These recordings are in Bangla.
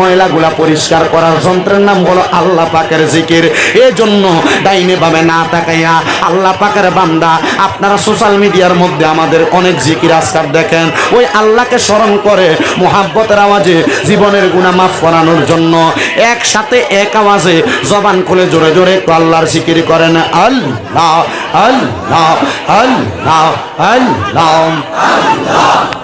ময়লাগুলা পরিষ্কার করার যন্ত্রের নাম আল্লাহ পাকের জিকির। এজন্য না তাকাইয়া আল্লাহ বান্দা, আপনারা সোশ্যাল মিডিয়ার মধ্যে আমাদের অনেক জিকির দেখেন। ওই স্মরণ করে মোহাব্বতের আওয়াজে জীবনের গুণা মাফ করানোর জন্য একসাথে এক আওয়াজে জবান খুলে জোরে জোরে একটু আল্লাহর জিকির করেন, আল্লাহ আল্লাহ আল্লাহ আল্লাহ আল্লাহ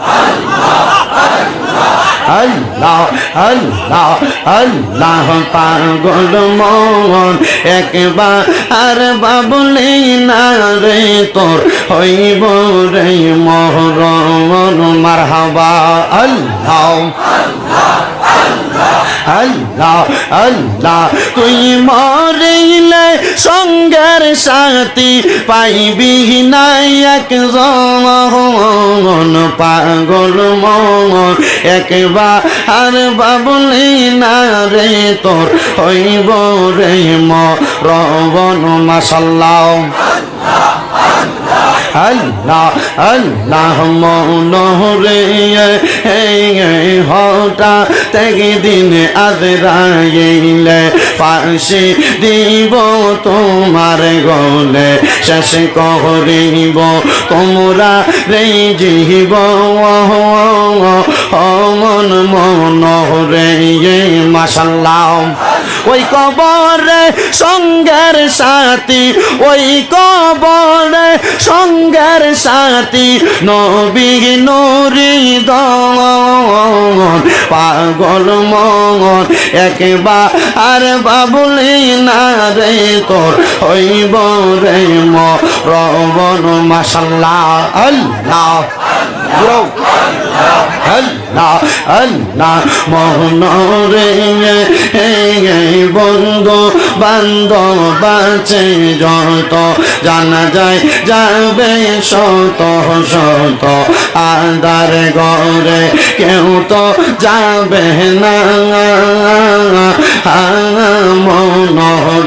আল্লাহ আল্লাহ আল্লাহ পাগল মন একবার আর বাবলে না রে তোর হইব রে মহরণ মারহাবা, আল্লাহ আল্লাহ। আল্লাহ তুই মরিলে সঙ্গের সাথী পাইবি নাই এক জন পাগল মন। একবার আর বাবলি না রে, তোর হইব রে মরবন মাসাল্লাহ আল্লাহ আল্লাহ মনোরে হটা থেকে দিন আজরাইলে পাশে দিব তোমার গলে শেষ করিব তোমরা রে জীব অমন মনোরে মাসাল্লাহ ওই কবরে সঙ্গের সাথী ওই কবরে সঙ্গের সাথী নবী নুরি পাগল মন একবার বাবুলি না রে তোর হইব রে মরবন আল্লাহ। আল্লাহ আল্লাহ মোহন রে বন্ধু বান্ধব বাঁচে যত জানা যায় যাবে শত শত আদার ঘরে কেউ তো যাবে না মন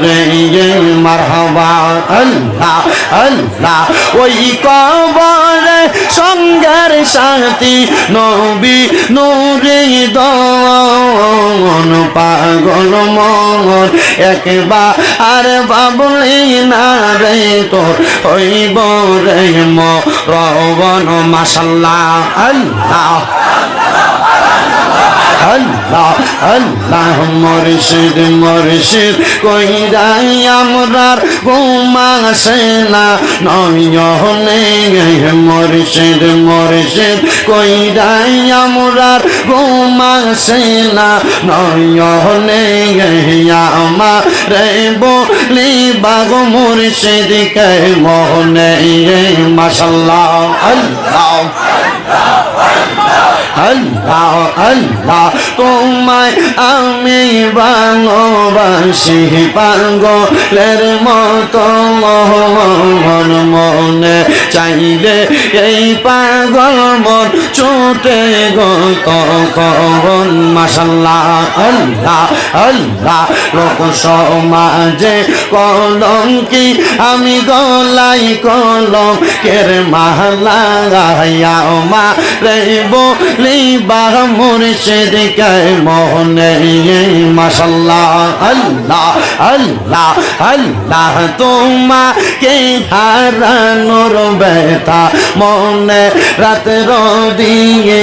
রে মারহাবা, আল্লাহ আল্লাহ। ওই কবরে সঙ্গের সাথী নবী নুরে দন পাগল মন একবার আর বাবলি না রে তোর, হইব রে মরবন মাসাল্লাহ আল্লাহ। আল্লাহ আল্লাহ মর্শিদ মর্শিদ কইরাই আমরার ঘুমাসে না? নয়নে মর্শিদ মর্শিদ কইরাই আমরার ঘুমাসে না? নয়নে আমার রে বলি বাগ মুর্শিদ কে মোহনে মাসাল্লাহ আল্লাহ। আল্লাহ আল্লাহ তোমায় আমি ভালোবাসি পাগলের মতো মন মনে চাইলে এই পাগল মন ছুটে গত কখন মাসাল্লাহ আল্লাহ আল্লাহ, লোক সমাজে কলঙ্কি, আমি গলাই কলম কের মালা মা রে বলি বা মুর্শিদ কে মোহনে মাসাল্লাহ আল্লাহ আল্লাহ আল্লাহ তোমা কে হারানোর ব্যথা, মনে রাতের দিয়ে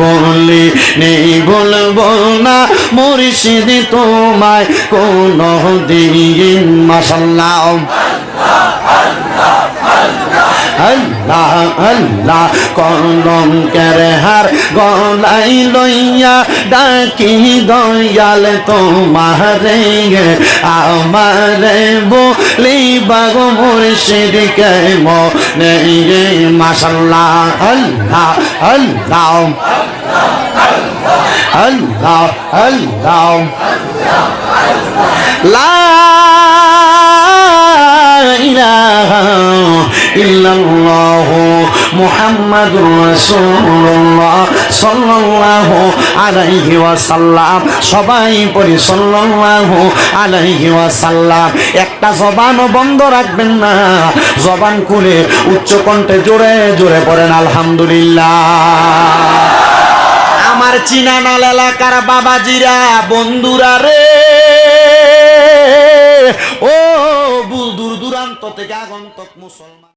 বলি নেই বলব না, মুর্শিদ তোমায় কোন দিন মাসাল্লাহ আল্লাহ আল্লাহ, কলম কেরে হার গলাই লইয়া ডাকি, দয়াল তোমারে, আমারে বলি বাগ মুর্শিদ কে মনে মাসাল্লাহ আল্লাহ আল্লাহ আল্লাহ আল্লাহ লা ইলাহা ইল্লাল্লাহু মুহাম্মাদুর রাসূলুল্লাহ সাল্লাল্লাহু আলাইহি ওয়াসাল্লাম। সবাই পড়ি সাল্লাল্লাহু আলাইহি ওয়াসাল্লাম। একটা জবানও বন্ধ রাখবেন না। জবান খুলে উচ্চ কণ্ঠে জোরে জোরে পড়েন, আলহামদুলিল্লাহ। চিনানাল এলাকার বাবাজিরা, বন্ধুরা রে। ও দূর দূরান্ত থেকে আগন্তক মুসলমান।